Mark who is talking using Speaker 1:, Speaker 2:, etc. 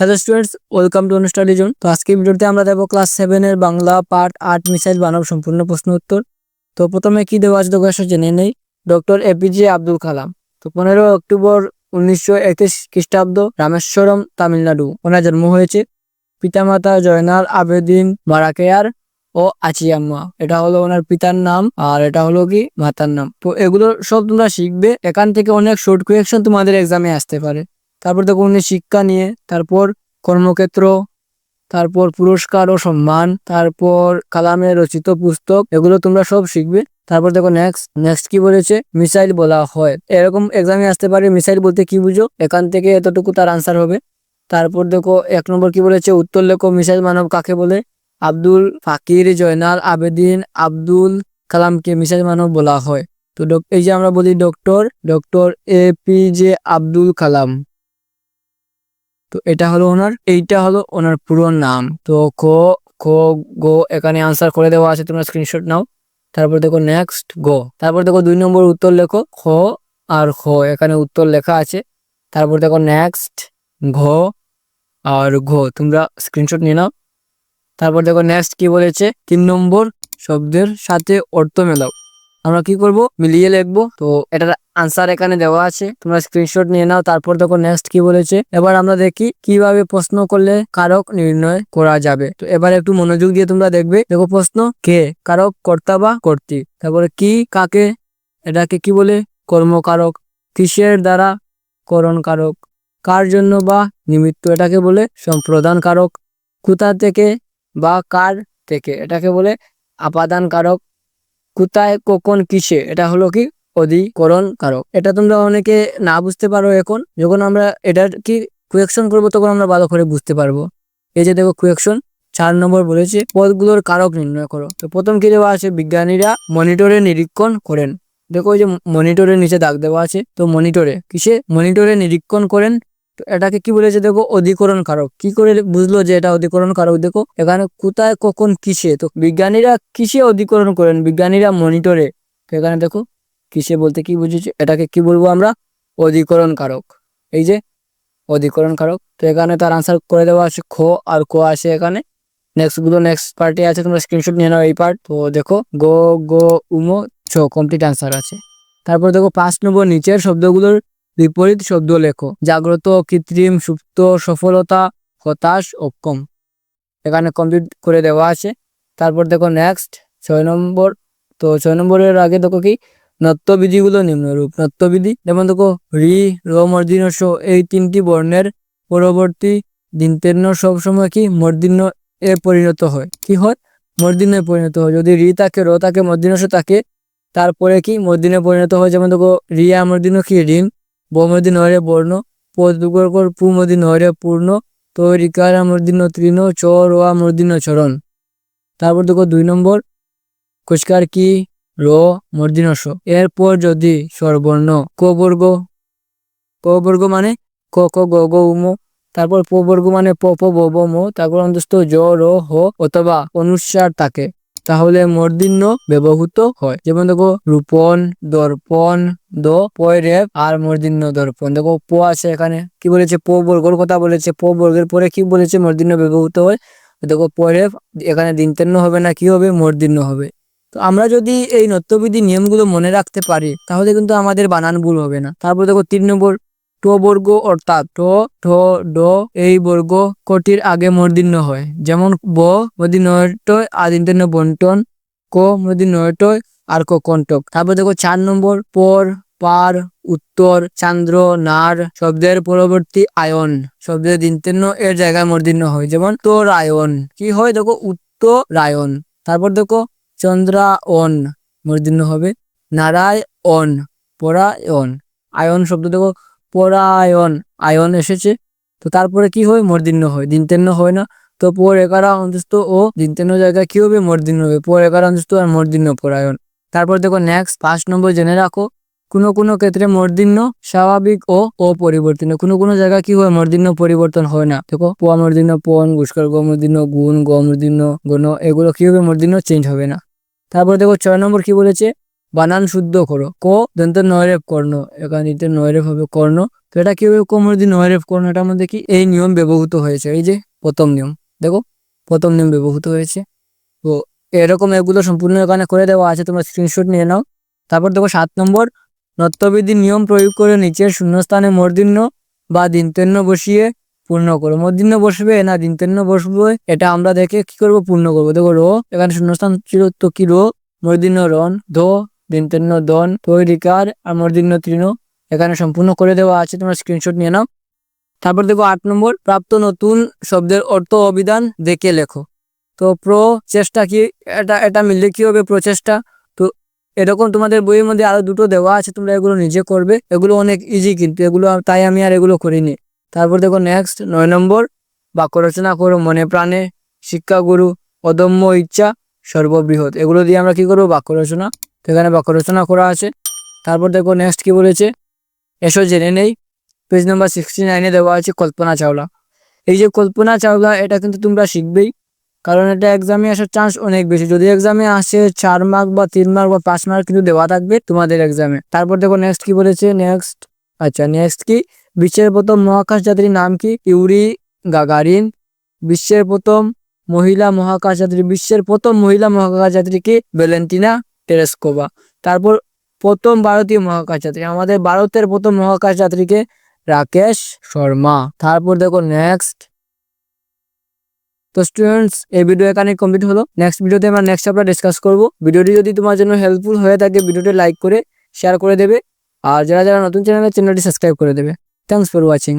Speaker 1: Hello students welcome to study zone তো আজকে ভিডিওতে আমরা দেবো ক্লাস সেভেনের বাংলা পার্ট আট মিসাইল বানাব সম্পূর্ণ প্রশ্ন উত্তর। তো প্রথমে কি দেওয়া আছে তোকে জেনে নেই। ডক্টর এপিজে আব্দুল কালাম তো পনেরো অক্টোবর উনিশশো একত্রিশ খ্রিস্টাব্দ, রামেশ্বরম, তামিলনাড়ু। ওনার জন্ম হয়েছে পিতামাতা জয়নাল আবেদিন মারাকেয়ার ও আচিয়াম্মা। এটা হলো ওনার পিতার নাম আর এটা হলো কি মাতার নাম। তো এগুলো সব তোমরা শিখবে। এখান থেকে অনেক শর্ট কোয়েকশন তোমাদের এক্সামে আসতে পারে। তারপর দেখো উনি শিক্ষা নিয়ে, তারপর কর্মক্ষেত্র, তারপর পুরস্কার ও সম্মান, তারপর কালামের রচিত পুস্তক, এগুলো তোমরা সব শিখবে। তারপর দেখো নেক্সট নেক্সট কি বলেছে? মিসাইল বলা হয়। এরকম এক্সামে আসতে পারে, মিসাইল বলতে কি বুঝো? এখান থেকে এতটুকু তার আনসার হবে। তারপর দেখো এক নম্বর কি বলেছে? উত্তর লেখো, মিসাইল মানব কাকে বলে? আব্দুল ফাকির জয়নাল আবেদিন আব্দুল কালামকে মিসাইল মানব বলা হয়। তো এই যে আমরা বলি doctor doctor A P J Abdul Kalam. তো এটা হলো ওনার, এইটা হলো ওনার পুরো নাম। তো ক খ, গো, এখানে আনসার করে দেওয়া আছে, তোমরা স্ক্রিনশট নাও। তারপর দেখো নেক্সট গো। তারপর দেখো দুই নম্বর উত্তর লেখো, খ আর খ, এখানে উত্তর লেখা আছে। তারপর দেখো নেক্সট ঘ আর ঘ, তোমরা স্ক্রিনশট নিয়ে নাও। তারপর দেখো নেক্সট কি বলেছে? তিন নম্বর শব্দের সাথে অর্থ মেলাও। আমরা কি করব? মিলিয়ে লিখব। তো এটার আনসার এখানে দেওয়া আছে। তোমরা স্ক্রিনশট নিয়ে নাও, তারপর দেখো নেক্সট কি বলেছে। এবার আমরা দেখি কীভাবে প্রশ্ন করলে কারক নির্ণয় করা যাবে। তো এবার একটু মনোযোগ দিয়ে তোমরা দেখবে। দেখো প্রশ্ন, কে? কারক, কর্তা বা কর্তৃ তারপরে কি, কাকে? এটাকে কি বলে? কর্মকারক। কিসের দ্বারা করণ কারক? কার জন্য বা নিমিত্ত? এটাকে বলে সম্প্রদান কারক। কোথা থেকে বা কার থেকে? এটাকে বলে আপাদান কারক। কোথায়, কখন, কিসে, এটা হলো কি অধিকরণ কারক এটা তোমরা অনেকে না বুঝতে পারো এখন। যখন আমরা এটার কি কুয়েকশন করব, তখন আমরা ভালো করে বুঝতে পারব। এই যে দেখো কুয়েকশন চার নম্বর বলেছে, পদগুলোর কারক নির্ণয় করো। তো প্রথম কি দেওয়া আছে? বিজ্ঞানীরা মনিটরে নিরীক্ষণ করেন। দেখো ওই যে মনিটরের নিচে দাগ দেওয়া আছে, তো মনিটরে কিসে? মনিটরে নিরীক্ষণ করেন তো এটাকে কি বলেছে দেখো অধিকরণ কারক। কি করে বুঝলো যে এটা অধিকরণ কারক? দেখো, এখানে কোথায়, কখন, কিসে? তো বিজ্ঞানীরা কিসে অধিকরণ করেন? বিজ্ঞানীরা মনিটরে। এখানে দেখো, কিসে বলতে কি বুঝেছে? এটাকে কি বলব আমরা? অধিকরণ কারক। এই যে, অধিকরণ কারক। তো এখানে তার আনসার করে দেওয়া আছে খ আর ক আছে এখানে। নেক্সটগুলো নেক্সট পার্টে আছে, তোমরা স্ক্রিনশট নিয়ে নাও এই পার্ট তো দেখো, গো গো, উমো ছ কমপ্লিট আনসার আছে। তারপর দেখো, পাঁচ নম্বর নিচের শব্দগুলোর বিপরীত শব্দ লেখো। জাগ্রত, কৃত্রিম, সুপ্ত, সফলতা, হতাশ, অক্ষম। এখানে কমপ্লিট করে দেওয়া আছে। তারপর দেখো নেক্সট ছয় নম্বর। তো ছয় নম্বরের আগে দেখো কি? নত্যবিধিগুলো নিম্নরূপ। নত্যবিধি, যেমন দেখো, রি, র মর্দিন স এই তিনটি বর্ণের পরবর্তী দিনতেন্ন সবসময় কি? মর্দিন্য এ পরিণত হয়। কি হয়? মর্দিনে পরিণত হয়। যদি রি থাকে, র থাকে মর্দিনস থাকে, তারপরে কি? মর্দিনে পরিণত হয়। যেমন দেখো, রিয়া মর্দিন কি? ঋণ বমর্দিন হরে বর্ণ পদুগর পু মর্দিন হরে পূর্ণ তো রিকারা মর্দিন তৃণ চ রোয়া মর্দিন চরণ তারপর দেখো দুই নম্বর কুচকার কি র মর্দিনস এরপর যদি স্বরবর্ণ ক বর্গ ক বর্গ মানে ক ক গ গ উম তারপর প বর্গ মানে প প ব ব ম তারপর অন্তস্থ জ র হ অথবা অনুসার থাকে তাহলে মর্দিন্য ব্যবহৃত হয়। যেমন দেখো রূপন দর্পণ, দ পয় রেপ আর মর্দিন্য, দর্পণ। দেখো, প আছে এখানে। কি বলেছে? প বর্গর কথা বলেছে। প বর্গের পরে কি বলেছে? মর্দিন্য ব্যবহৃত হয়। দেখো পরেপ এখানে দিনতেন্ন হবে না, কি হবে? মর্দিন্য হবে। তো আমরা যদি এই নত্যবিধি নিয়মগুলো মনে রাখতে পারি, তাহলে কিন্তু আমাদের বানান ভুল হবে না। তারপর দেখো, তিন নম্বর ট বর্গ অর্থাৎ ট, ঠ, ড এই বর্গ কটির আগে মর্দিন্য হয়। যেমন ব মদি নয়টয় আদিন্তন্য বন্টন ক মদি নয়টয় আর ক কণ্টক। তারপর দেখো চার নম্বর, পর, পার, উত্তর, চান্দ্র, নার, শব্দের পরবর্তী আয়ন। শব্দের দিনতেন্য এর জায়গায় মর্দিন্য হয়, যেমন তোর আয়ন কি হয়? দেখো উত্তরায়ণ তারপর দেখো চন্দ্রায়ন মূর্ধন্য হবে। নারায়ণ, পরায়ণ। আয়ন শব্দ দেখো পরায়ণ, আয়ন এসেছে। তো তারপরে কি হয়? মর্দিন্য হয়, দিনতেন্ন হয় না। তো পর একারা অন্তস্থ ও দিনতেন্ন জায়গায় কি হবে? মর্দিন্য হবে। পর একারা অন্তস্থ আর মর্দিন্য পরায়ন তারপর দেখো নেক্সট পাঁচ নম্বর জেনে রাখো। কোনো কোনো ক্ষেত্রে মর্দিন্য স্বাভাবিক ও অপরিবর্তনীয় কোনো কোনো জায়গায় কি হয়? মর্দিন্য পরিবর্তন হয় না। দেখো পোয়া মর্দিন্য, পন গুস্কার গ মর্দিন্য, গুণ, গ মর্দিন্য, গণ, এগুলো কি হবে? মর্দিন্য চেঞ্জ হবে না। তারপর দেখো ছয় নম্বর কি বলেছে? বানান শুদ্ধ করো। ক দন্ত নয়রেপ কর্ণ এখানে দিতে নয়রেপ হবে কর্ণ। তো এটা কি হবে? কোমর দিয়ে নয়রেপ কর্ণ, এটার মধ্যে কি এই নিয়ম ব্যবহৃত হয়েছে? এই যে প্রথম নিয়ম, দেখো, প্রথম নিয়ম ব্যবহৃত হয়েছে। তো এরকম এগুলো সম্পূর্ণ এখানে করে দেওয়া আছে, তোমরা স্ক্রিনশট নিয়ে নাও। তারপর দেখো সাত নম্বর নত্যবিধির নিয়ম প্রয়োগ করে নিচের শূন্যস্থানে মূর্ধন্য বা দিনতন্য বসিয়ে পূর্ণ করো। মূর্ধন্য বসবে না দিনতন্য বসবে, এটা আমরা দেখে কি করব? পূর্ণ করব। দেখো রো, এখানে শূন্যস্থান ছিল তো কি রো? মূর্ধন্য রন ধো দিনতন্য দন তৈরিকার আর মূর্ধন্য তৃণ। এখানে সম্পূর্ণ করে দেওয়া আছে, তোমরা স্ক্রিনশট নিয়ে নাও। তারপর দেখো আট নম্বর, প্রাপ্ত নতুন শব্দের অর্থ অবিধান দেখে লেখো। তো প্রচেষ্টা কি, এটা এটা মিললে কি হবে প্রচেষ্টা? তো এরকম তোমাদের বইয়ের মধ্যে আরও দুটো দেওয়া আছে, তোমরা এগুলো নিজে করবে। এগুলো অনেক ইজি কিন্তু এগুলো তাই আমি আর এগুলো করিনি। তারপর দেখো নেক্সট নয় নম্বর, বাক্য রচনা করো মনে প্রাণে। শিক্ষাগুরু, অদম্য ইচ্ছা সর্ববৃহৎ। এগুলো দিয়ে আমরা কি করব? বাক্য রচনা। এখানে বাক্য রচনা করা আছে। তারপর দেখো নেক্সট কি বলেছে? এসো জেনে নেই। পেজ নাম্বার সিক্সটি নাইনে দেওয়া আছে কল্পনা চাওলা। এই যে কল্পনা চাওলা, এটা কিন্তু তোমরা শিখবেই। কারণ এটা এক্সামে আসার চান্স অনেক বেশি। যদি এক্সামে আসে চার মার্ক বা তিন মার্ক বা পাঁচ মার্ক কিন্তু দেওয়া থাকবে তোমাদের এক্সামে তারপর দেখো নেক্সট কি বলেছে? নেক্সট আচ্ছা নেক্সট কি? বিশ্বের প্রথম মহাকাশ যাত্রীর নাম কি? Yuri Gagarin. বিশ্বের প্রথম মহিলা মহাকাশ যাত্রী বিশ্বের প্রথম মহিলা মহাকাশ যাত্রী কি ভ্যালেন্টিনা টেরেস্কোভা। তারপর প্রথম ভারতীয় মহাকাশ যাত্রী আমাদের ভারতের প্রথম মহাকাশ যাত্রীকে রাকেশ শর্মা। তারপর দেখো নেক্সট তো স্টুডেন্টস এই ভিডিও এখানে কমপ্লিট হলো। নেক্সট ভিডিওতে আমরা নেক্সট চ্যাপ্টার ডিসকাস করব। ভিডিওটি যদি তোমার জন্য হেল্পফুল হয়ে থাকে ভিডিওটি লাইক করে শেয়ার করে দেবে। আর যারা যারা নতুন চ্যানেলে চ্যানেলটি সাবস্ক্রাইব করে দেবে। Thanks for watching